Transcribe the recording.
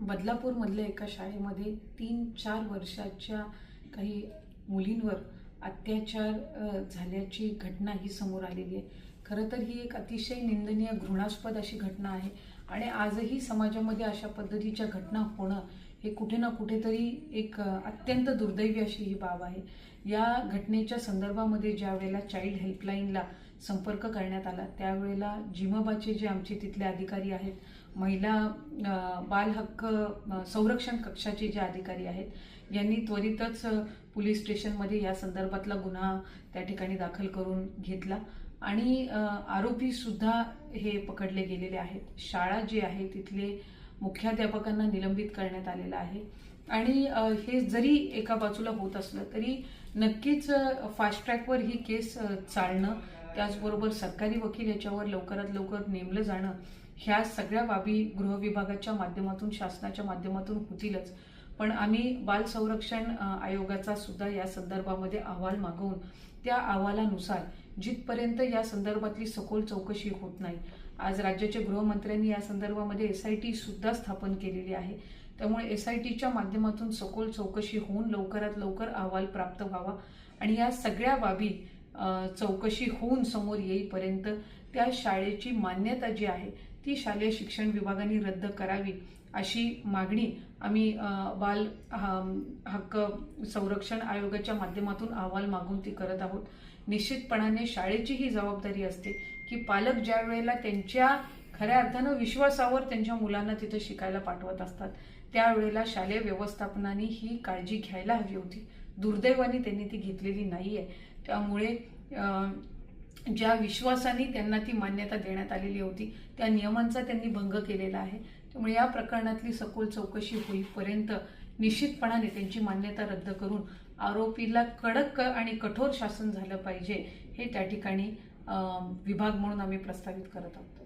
बदलापूरमधल्या एका शाळेमध्ये तीन चार वर्षाच्या काही मुलींवर अत्याचार झाल्याची घटना ही समोर आलेली आहे. खरं तर ही एक अतिशय निंदनीय घृणास्पद अशी घटना आहे. आणि आजही समाजामध्ये अशा पद्धतीच्या घटना होणं हे कुठे ना कुठेतरी एक अत्यंत दुर्दैवी अशी ही बाब आहे. या घटनेच्या संदर्भामध्ये ज्या वेळेला चाइल्ड हेल्पलाईनला संपर्क करण्यात आला त्यावेळेला जिमबाचे जे आमचे तिथले अधिकारी आहेत महिला बालहक्क बाल हक्क संरक्षण कक्षाचे जे अधिकारी आहेत यांनी त्वरितच पोलीस स्टेशनमध्ये या संदर्भातला गुन्हा त्या ठिकाणी दाखल करून घेतला. आणि आरोपीसुद्धा आरोपी सुद्धा हे पकडले गेलेले आहेत. शाळा जी आहे तिथले मुख्याध्यापकांना निलंबित करण्यात आलेलं आहे. आणि हे जरी एका बाजूला होत असलं तरी नक्कीच फास्ट ट्रॅकवर ही केस चालणं त्याचबरोबर सरकारी वकील याच्यावर लवकरात लवकर नेमलं जाणं ह्या सगळ्या बाबी गृह विभागाच्या माध्यमातून शासनाच्या माध्यमातून होतीलच. पण आम्ही बाल संरक्षण आयोगाचा सुद्धा या संदर्भामध्ये अहवाल मागवून त्या अहवालानुसार जिथपर्यंत या संदर्भातली सखोल चौकशी होत नाही आज राज्याच्या गृहमंत्र्यांनी या संदर्भामध्ये एस आय टी सुद्धा स्थापन केलेली आहे. त्यामुळे एस आय टीच्या माध्यमातून सखोल चौकशी होऊन लवकरात लवकर अहवाल प्राप्त व्हावा. आणि या सगळ्या बाबी चौकशी होऊन समोर येईपर्यंत त्या शाळेची मान्यता जी आहे ती शालेय शिक्षण विभागाने रद्द करावी अशी मागणी आम्ही बाल हक्क संरक्षण आयोगाच्या माध्यमातून अहवाल मागून ती करत आहोत. निश्चितपणाने शाळेची ही जबाबदारी असते की पालक ज्या वेळेला त्यांच्या खऱ्या अर्थानं विश्वासावर त्यांच्या मुलांना तिथं शिकायला पाठवत असतात त्यावेळेला शालेय व्यवस्थापनाने ही काळजी घ्यायला हवी होती. दुर्दैवाने त्यांनी ती घेतलेली नाही आहे त्यामुळे ज्या विश्वासाने त्यांना ती मान्यता देण्यात आलेली होती त्या नियमांचा त्यांनी भंग केलेला आहे. त्यामुळे या प्रकरणातली सखोल चौकशी होईपर्यंत निश्चितपणाने त्यांची मान्यता रद्द करून आरोपीला कडक आणि कठोर शासन झालं पाहिजे हे त्या ठिकाणी विभाग म्हणून आम्ही प्रस्तावित करत आहोत.